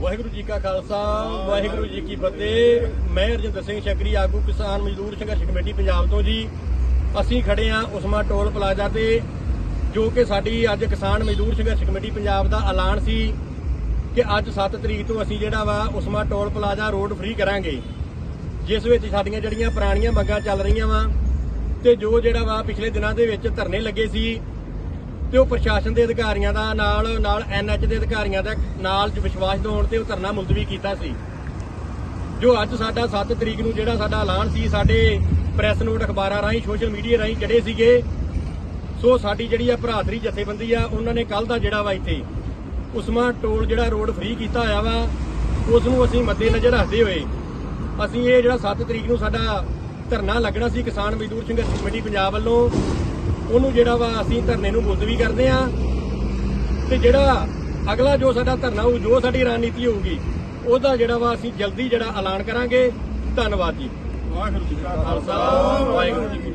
ਵਾਹਿਗੁਰੂ ਜੀ ਕਾ ਖਾਲਸਾ, ਵਾਹਿਗੁਰੂ ਜੀ ਕੀ ਫਤਿਹ। ਮੈਂ ਰਜਿੰਦਰ ਸਿੰਘ ਸ਼ਕਰੀ, ਆਗੂ ਕਿਸਾਨ ਮਜ਼ਦੂਰ ਸੰਘਰਸ਼ ਕਮੇਟੀ ਪੰਜਾਬ ਤੋਂ ਜੀ। ਅਸੀਂ ਖੜੇ ਆ ਉਸਮਾ ਟੋਲ ਪਲਾਜ਼ਾ ਤੇ, ਜੋ ਕਿ ਸਾਡੀ ਅੱਜ ਕਿਸਾਨ ਮਜ਼ਦੂਰ ਸੰਘਰਸ਼ ਕਮੇਟੀ ਪੰਜਾਬ ਦਾ ਐਲਾਨ ਸੀ ਕਿ ਅੱਜ 7 ਤਰੀਕ ਤੋਂ ਅਸੀਂ ਜਿਹੜਾ ਵਾ Usma toll plaza road free ਕਰਾਂਗੇ। ਜਿਸ ਵਿੱਚ ਸਾਡੀਆਂ ਜਿਹੜੀਆਂ ਪੁਰਾਣੀਆਂ ਮੰਗਾਂ ਚੱਲ ਰਹੀਆਂ ਵਾ ਤੇ ਜੋ ਜਿਹੜਾ ਵਾ ਪਿਛਲੇ ਦਿਨਾਂ ਦੇ ਵਿੱਚ ਧਰਨੇ ਲੱਗੇ ਸੀ ਤੇ ਉਹ ਪ੍ਰਸ਼ਾਸਨ ਦੇ ਅਧਿਕਾਰੀਆਂ ਦਾ ਨਾਲ ਨਾਲ ਐਨਐਚ ਦੇ ਅਧਿਕਾਰੀਆਂ ਦਾ ਨਾਲ ਵਿਸ਼ਵਾਸ ਦਿਵਾਉਣ ਤੇ ਉਹ ਧਰਨਾ ਮੁਲਤਵੀ ਕੀਤਾ ਸੀ। ਜੋ ਅੱਜ ਸਾਡਾ 7 ਤਰੀਕ ਨੂੰ ਜਿਹੜਾ ਸਾਡਾ ਐਲਾਨ ਸੀ, ਸਾਡੇ ਪ੍ਰੈਸ ਨੋਟ ਅਖਬਾਰਾਂ ਰਾਹੀਂ, ਸੋਸ਼ਲ ਮੀਡੀਆ ਰਾਹੀਂ ਚੜੇ ਸੀਗੇ, ਸੋ ਸਾਡੀ ਜਿਹੜੀ ਆ ਭਰਾਤਰੀ ਜਥੇਬੰਦੀ ਆ, ਉਹਨਾਂ ਨੇ ਕੱਲ ਦਾ ਜਿਹੜਾ ਵਾ ਇੱਥੇ ਉਸਮਾ ਟੋਲ ਜਿਹੜਾ ਰੋਡ ਫ੍ਰੀ ਕੀਤਾ ਹੋਇਆ ਵਾ ਉਸ ਨੂੰ ਅਸੀਂ ਮੱਦੇ ਨਜ਼ਰ ਰੱਖਦੇ ਹੋਏ ਅਸੀਂ ਇਹ ਜਿਹੜਾ 7 ਤਰੀਕ ਨੂੰ ਸਾਡਾ ਧਰਨਾ ਲੱਗਣਾ ਸੀ, ਕਿਸਾਨ ਮਜ਼ਦੂਰ ਸੰਘਰਸ਼ ਕਮੇਟੀ ਪੰਜਾਬ ਵੱਲੋਂ ਉਹਨੂੰ ਜਿਹੜਾ ਵਾ ਅਸੀਂ ਧਰਨੇ ਨੂੰ ਮੁਲਤਵੀ ਕਰਦੇ ਆ ਤੇ ਜਿਹੜਾ ਅਗਲਾ ਜੋ ਸਾਡਾ ਧਰਨਾ ਹੋਊ ਜੋ ਸਾਡੀ ਰਣਨੀਤੀ ਹੋਊਗੀ ਉਹਦਾ ਜਿਹੜਾ ਵਾ ਅਸੀਂ ਜਲਦੀ ਜਿਹੜਾ ਐਲਾਨ ਕਰਾਂਗੇ। ਧੰਨਵਾਦ ਜੀ। ਵਾਹਿਗੁਰੂ ਜੀ ਕਾ ਖਾਲਸਾ। ਵਾਹਿਗੁਰੂ ਜੀ